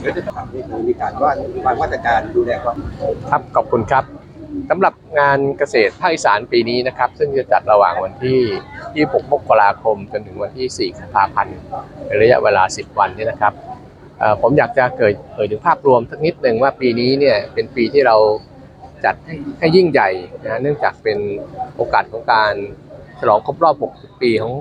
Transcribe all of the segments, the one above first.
เดี๋ยวจะถามนี่คือมีการว่าวางมาตรการดูแลความครับขอบคุณครับสำหรับงานเกษตรภาคอีสานปีนี้นะครับ ซึ่งจะจัดระหว่างวันที่ 26 มกราคม จนถึงวันที่ 4 กุมภาพันธ์เป็นระยะเวลา 10 วันนี้นะครับผมอยากจะเกิดเผยถึงภาพรวมสักนิดหนึ่งว่าปีนี้เนี่ยเป็นปีที่เราจัดให้ให้ยิ่งใหญ่นะเนื่องจากเป็นโอกาสของการฉลองครบรอบ 60 ปีของ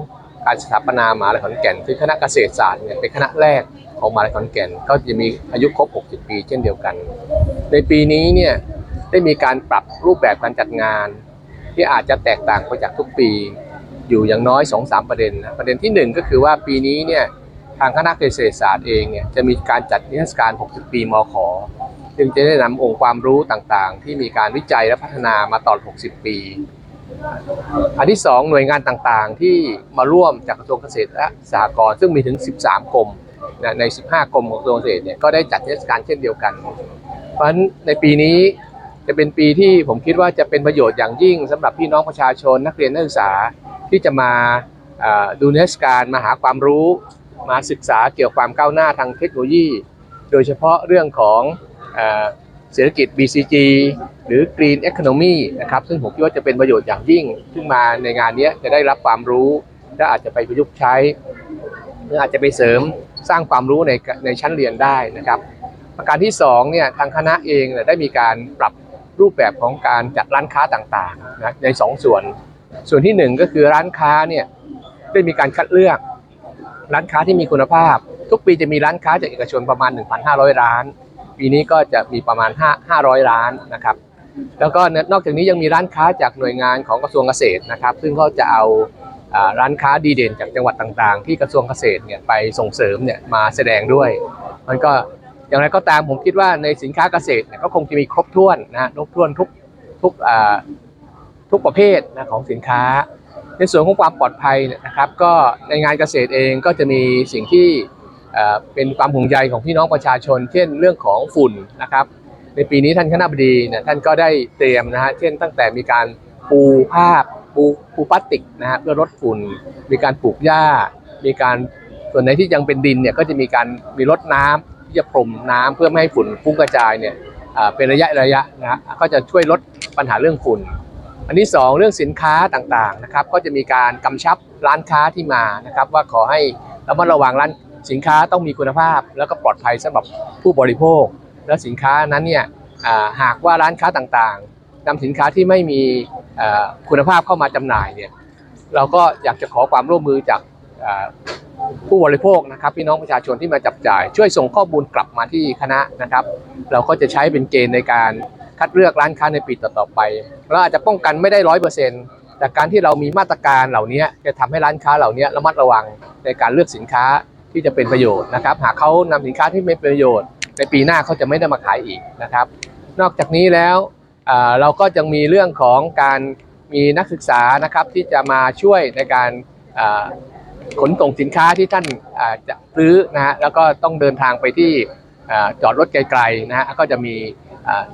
การสถาปนามหาวิทยาลัยขอนแก่นคือคณะเกษตรศาสตร์เนี่ยเป็นคณะแรกของมหาวิทยาลัยขอนแก่น ก็จะมีอายุครบ 60 ปี เช่นเดียวกัน ในปีนี้เนี่ยได้มีการปรับรูปแบบการจัดงาน ที่อาจจะแตกต่างไปจากทุกปี อยู่อย่างน้อย 2-3 ประเด็นนะประเด็นทีหนึ่1 ก็คือว่าปีนี้เนี่ยทางคณะเกษตรศาสตร์เองเนี่ยจะมีการจัดนิทรรศการ 60 ปีมขซึ่งจะได้นำองค์ความรู้ต่างๆ ที่มีการวิจัยและพัฒนามาตลอด 60 ปี อันที่ 2 หน่วยงานต่างๆ ที่มาร่วมจากกระทรวงเกษตรและสหกรณ์ซึ่งมีถึง 13 กรมนะใน 15 กรมของกระทรวงเกษตรเนี่ยก็ได้จัดนิทศการเช่นเดียวกัน เพราะฉะนั้นในปีนี้จะเป็นปีที่ผมคิดว่าจะเป็นประโยชน์อย่างยิ่งสำหรับพี่น้องประชาชนนักเรียนนักศึกษาที่จะมาดูนิทศการมาหาความรู้ มาศึกษาเกี่ยวกับความก้าวหน้าทางเทคโนโลยี โดยเฉพาะเรื่องของ เศรษฐกิจ BCG หรือ Green Economy นะครับซึ่งผมคิดว่าจะเป็นประโยชน์อย่างยิ่ง ซึ่งมาในงานนี้จะได้รับความรู้ และอาจจะไปประยุกต์ใช้หรืออาจจะไปเสริมสร้างความรู้ในในชั้นเรียนได้นะครับประการที่2เนี่ยทางคณะเองได้มีการปรับรูปแบบของการจัดร้านค้าต่างๆนะใน2ส่วน ส่วนทีหนึ่1 ก็คือร้านค้าเนี่ยได้มีการคัดเลือก ร้านค้าที่มีคุณภาพ ทุกปีจะมีร้านค้าจากเอกชนประมาณ 1,500 ร้าน ปีนี้ก็จะมีประมาณ 5 500 ร้านนะครับ แล้วก็นอกจากนี้ยังมีร้านค้าจากหน่วยงานของกระทรวงเกษตรนะครับ ซึ่งก็จะเอาร้านค้าดีเด่นจากจังหวัดต่างๆ ที่กระทรวงเกษตรเนี่ยไปส่งเสริมเนี่ยมาแสดงด้วย มันก็อย่างไรก็ตามผมคิดว่าในสินค้าเกษตรเนี่ยก็คงจะมีครบถ้วนนะครบถ้วนทุกทุกทุกประเภทนะของสินค้า ในส่วนของความปลอดภัยนะครับ ก็ในงานเกษตรเองก็จะมีสิ่งที่ เป็นความห่วงใยของพี่น้องประชาชน เช่นเรื่องของฝุ่นนะครับ ในปีนี้ท่านคณะบดีเนี่ยท่านก็ได้เตรียมนะฮะเช่นตั้งแต่มีการปูผ้าปูปูพลาสติกนะฮะเพื่อลดฝุ่น มีการปลูกหญ้า มีการส่วนไหนที่ยังเป็นดินเนี่ยก็จะมีการมีรดน้ำที่จะพรมน้ำเพื่อไม่ให้ฝุ่นฟุ้งกระจายเนี่ยเป็นระยะระยะนะฮะก็จะช่วยลดปัญหาเรื่องฝุ่น อันที่สองเรื่องสินค้าต่างๆนะครับก็จะมีการกำชับร้านค้าที่มานะครับว่าขอให้ระมัดระวังร้าน สินค้าต้องมีคุณภาพ แล้วก็ปลอดภัยสำหรับผู้บริโภค และสินค้านั้นเนี่ยหากว่าร้านค้าต่างๆนำสินค้าที่ไม่มีคุณภาพเข้ามาจำหน่ายเนี่ยเราก็อยากจะขอความร่วมมือจากผู้บริโภคนะครับพี่น้องประชาชนที่มาจับจ่าย ช่วยส่งข้อมูลกลับมาที่คณะนะครับ เราก็จะใช้เป็นเกณฑ์ในการคัดเลือกร้านค้าในปีต่อๆไปเราอาจจะป้องกันไม่ได้ร้อยเปอร์เซ็นต์แต่การที่เรามีมาตรการเหล่านี้จะทำให้ร้านค้าเหล่านี้ระมัดระวังในการเลือกสินค้า ที่จะเป็นประโยชน์นะครับ หากเขานำสินค้าที่ไม่เป็นประโยชน์ ในปีหน้าเขาจะไม่ได้มาขายอีกนะครับ นอกจากนี้แล้วเราก็ยังมีเรื่องของการมีนักศึกษานะครับที่จะมาช่วยในการขนส่งสินค้าที่ท่านาจะซื้อนะฮะแล้วก็ต้องเดินทางไปที่จอดรถไกลๆนะฮะก็จะมี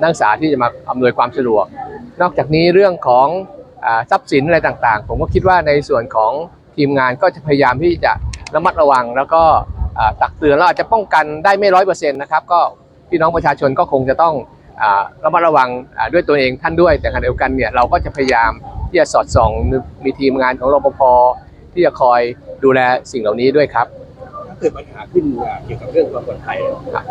นักศึกษาที่จะมาอำนวยความสะดวก นอกจากนี้เรื่องของอทรัพย์สินอะไรต่างๆ ผมก็คิดว่าในส่วนของทีมงานก็จะพยายามที่จะ ระมัดระวังแล้วก็อ่าตักเตือนแล้วอาจจะป้องกันได้ไม่ร้อยเปอร์เซ็นต์นะครับก็พี่น้องประชาชนก็คงจะต้องอ่าระมัดระวังอ่าด้วยตัวเองท่านด้วย แต่ขณะเดียวกันเนี่ยเราก็จะพยายามที่จะสอดส่องมีทีมงานของรปภที่จะคอยดูแลสิ่งเหล่านี้ด้วยครับถ้าเกิดปัญหาขึ้นอ่าเกี่ยวกับเรื่องความปลอดภัยอ่า